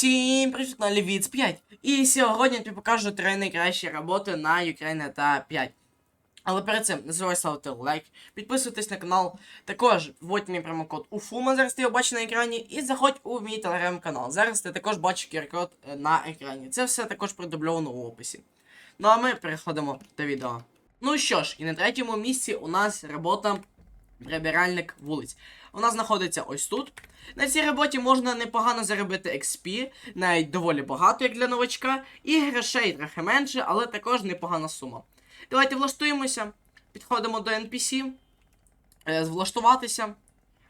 Всім привіт на Лівіц 5. І сьогодні я тобі покажу три найкращі роботи на Ukraine та 5. Але перед цим не забувай ставити лайк, підписуйтесь на канал. Також вводь мій промокод УФУМА, зараз ти його бачиш на екрані, і заходь у мій телеграм-канал. Зараз ти також бачиш QR-код е, на екрані. Це все також продубльовано у описі. Ну а ми переходимо до відео. Ну що ж, і на третьому місці у нас робота прибиральник вулиць. Вона знаходиться ось тут. На цій роботі можна непогано заробити XP, навіть доволі багато, як для новачка, і грошей трохи менше, але також непогана сума. Давайте влаштуємося, підходимо до NPC, е, влаштуватися.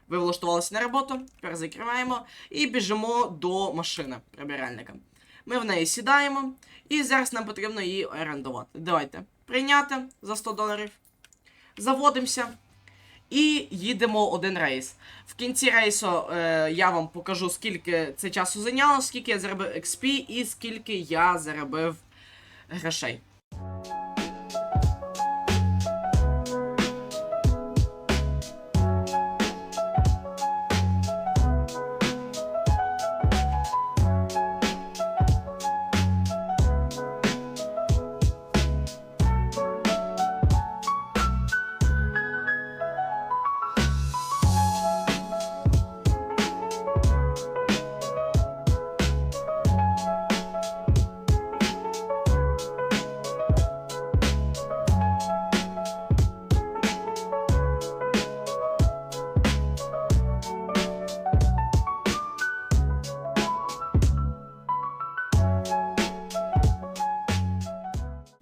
Ви влаштувалися на роботу, тепер закриваємо і біжимо до машини прибиральника. Ми в неї сідаємо, і зараз нам потрібно її орендувати. Давайте прийняти за 100 доларів. Заводимося. І їдемо один рейс. В кінці рейсу е, я вам покажу, скільки це часу зайняло, скільки я заробив XP і скільки я заробив грошей.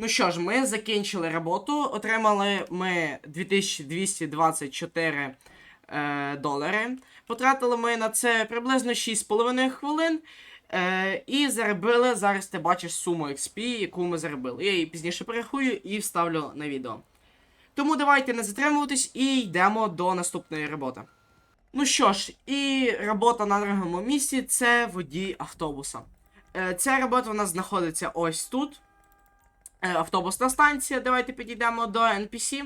Ну що ж, ми закінчили роботу. Отримали ми 2224 е, долари. Потратили ми на це приблизно 6,5 хвилин. Е, і заробили, зараз ти бачиш суму XP, яку ми заробили. Я її пізніше перерахую і вставлю на відео. Тому давайте не затримуватись і йдемо до наступної роботи. Ну що ж, і робота на другому місці це водій автобуса. Е, ця робота у нас знаходиться ось тут. Е, автобусна станція. Давайте підійдемо до NPC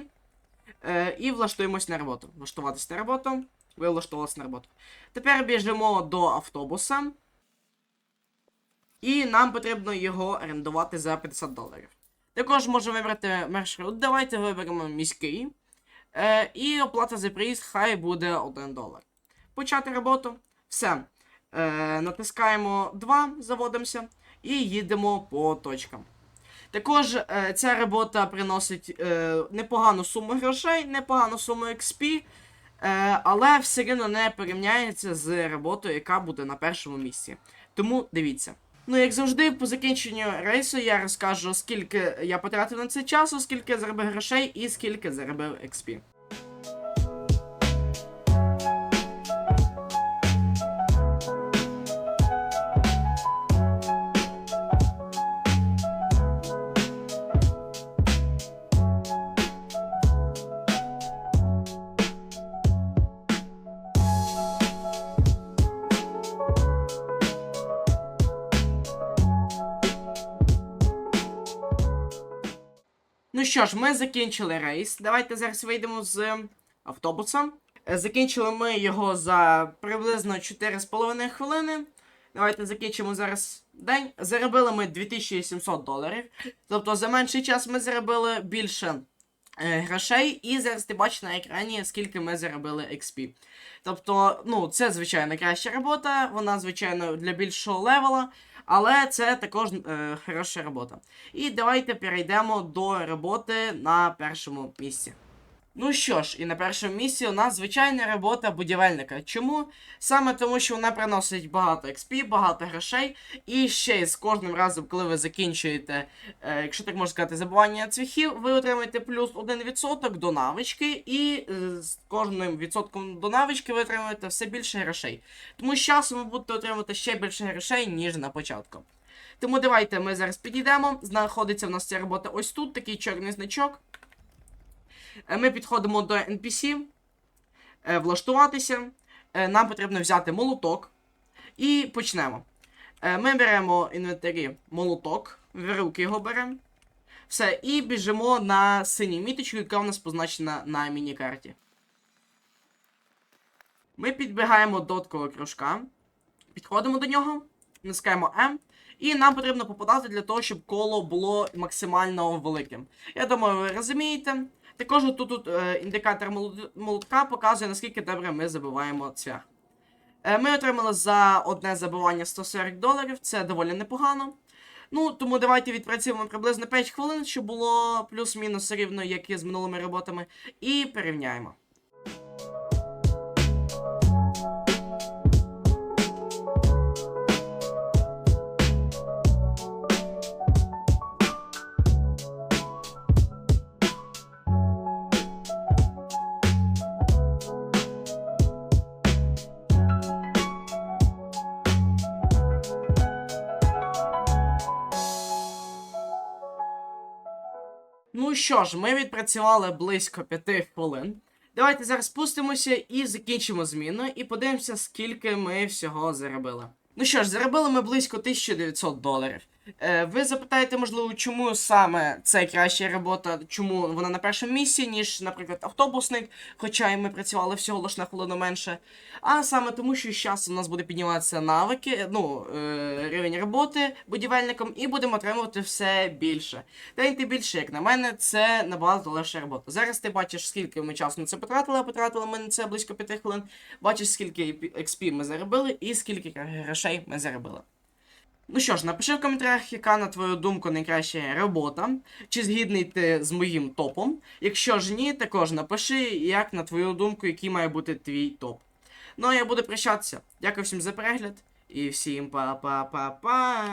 е, і влаштуємось на роботу. Влаштуватись на роботу. Ви влаштувалися на роботу. Тепер біжимо до автобуса. І нам потрібно його орендувати за 50 доларів. Також можемо вибрати маршрут. Давайте виберемо міський. Е, і оплата за приїзд хай буде 1 долар. Почати роботу. Все. Е, натискаємо 2, заводимося і їдемо по точкам. Також е, ця робота приносить е, непогану суму грошей, непогану суму XP, е, але все рівно не порівняється з роботою, яка буде на першому місці. Тому дивіться. Ну, як завжди, по закінченню рейсу я розкажу, скільки я потратив на це часу, скільки я заробив грошей і скільки заробив XP. Ну що ж, ми закінчили рейс. Давайте зараз вийдемо з автобуса. Е, Закінчили ми його за приблизно 4,5 хвилини. Давайте закінчимо зараз день. Заробили ми 2700 доларів. Тобто за менший час ми заробили більше е, грошей, і зараз ти бачиш на екрані, скільки ми заробили XP. Тобто, ну, це звичайно краща робота, вона, звичайно, для більшого левела. Але це також е, хороша робота. І давайте перейдемо до роботи на першому місці. Ну що ж, і на першому місці у нас звичайна робота будівельника. Чому? Саме тому, що вона приносить багато XP, багато грошей. І ще з кожним разом, коли ви закінчуєте, е, якщо так можна сказати, забування цвяхів, ви отримаєте плюс 1% до навички, і е, з кожним відсотком до навички ви отримуєте все більше грошей. Тому з часом ви будете отримувати ще більше грошей, ніж на початку. Тому давайте ми зараз підійдемо. Знаходиться в нас ця робота ось тут, такий чорний значок. Е, Ми підходимо до NPC, е, влаштуватися. Е, Нам потрібно взяти молоток. І почнемо. Ми беремо інвентарі молоток, в руки його беремо. Все, і біжимо на синю міточку, яка у нас позначена на міні-карті. Ми підбігаємо до такого кружка, підходимо до нього. натискаємо М. І нам потрібно попадати для того, щоб коло було максимально великим. Я думаю, ви розумієте. Також тут, тут е, індикатор молот- молотка показує, наскільки добре ми забиваємо цвях. Е, ми отримали за одне забивання 140 доларів, це доволі непогано. Ну, тому давайте відпрацюємо приблизно 5 хвилин, щоб було плюс-мінус рівно, як і з минулими роботами, і порівняємо. Ну що ж, ми відпрацювали близько 5 хвилин. Давайте зараз спустимося і закінчимо зміну, і подивимося, скільки ми всього заробили. Ну що ж, заробили ми близько 1900 доларів. Е, ви запитаєте, можливо, чому саме це краща робота, чому вона на першому місці, ніж, наприклад, автобусник, хоча і ми працювали всього лише на хвилину менше. А саме тому, що з часом у нас буде підніматися навики, ну, е, рівень роботи будівельником, і будемо отримувати все більше. Та й тим більше, як на мене, це набагато легша робота. Зараз ти бачиш, скільки ми часу на це потратили, а потратили ми на це близько 5 хвилин. Бачиш, скільки XP ми заробили і скільки грошей ми заробили. Ну що ж, напиши в коментарях, яка, на твою думку, найкраща робота, чи згідний ти з моїм топом. Якщо ж ні, також напиши, як на твою думку, який має бути твій топ. Ну а я буду прощатися. Дякую всім за перегляд і всім па-па-па-па.